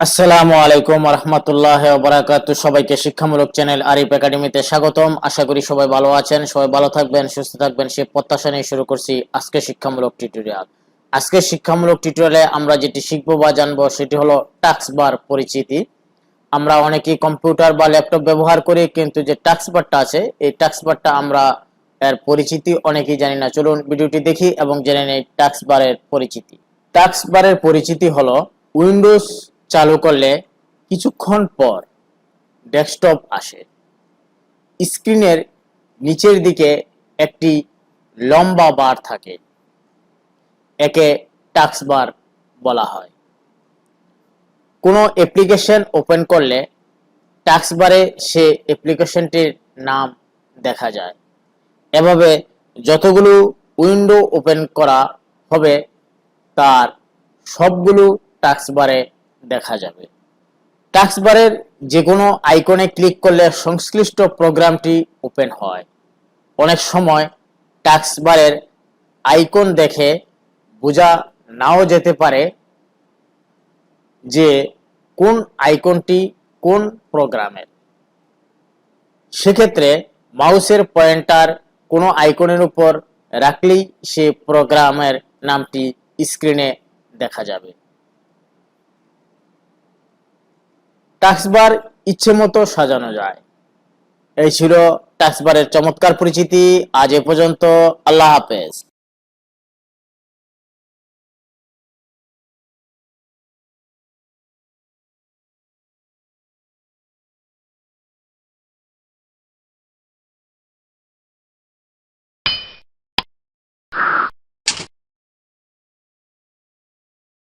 আসসালামু আলাইকুম রহমতুল্লাহ বারাকাত। সবাইকে শিক্ষামূলক চ্যানেল আরিফ একাডেমিতে স্বাগতম। আশা করি সবাই ভালো আছেন, সবাই ভালো থাকবেন, সুস্থ থাকবেন। সে প্রত্যাশা নিয়ে শুরু করছি আজকে শিক্ষামূলক টিউটোরিয়াল। আজকে শিক্ষামূলক টিউটোরিয়ালে আমরা যেটি শিখব বা জানব সেটি হলো টাক্স বার পরিচিতি। আমরা অনেকেই কম্পিউটার বা ল্যাপটপ ব্যবহার করি, কিন্তু যে টাক্স বারটা আছে, এই টাক্স বারটা আমরা এর পরিচিতি অনেকেই জানি না। চলুন ভিডিওটি দেখি এবং জেনে নেই টাক্স বারের পরিচিতি। টাক্স বারের পরিচিতি হলো উইন্ডোজ চালু করলে কিছুক্ষণ পর ডেস্কটপ আসে। স্ক্রিনের নিচের দিকে একটি লম্বা বার থাকে, একে টাক্স বার বলা হয়। কোনো অ্যাপ্লিকেশন ওপেন করলে টাক্স বারে সে অ্যাপ্লিকেশনটির নাম দেখা যায়। এভাবে যতগুলো উইন্ডো ওপেন করা হবে, তার সবগুলো টাক্স বারে দেখা যাবে। টাক্স বারের যে কোনো আইকনে ক্লিক করলে সংশ্লিষ্ট প্রোগ্রামটি ওপেন হয়। অনেক সময় টাক্স বারের আইকন দেখে বোঝা নাও যেতে পারে যে কোন আইকনটি কোন প্রোগ্রামের। সেক্ষেত্রে মাউসের পয়েন্টার কোনো আইকনের উপর রাখলেই সে প্রোগ্রামের নামটি স্ক্রিনে দেখা যাবে। টাক্সবার ইচ্ছে মতো সাজানো যায়। এই ছিল টাক্সবারের চমৎকার পরিচিতি। আজ এ পর্যন্ত আল্লাহ হাফেজ।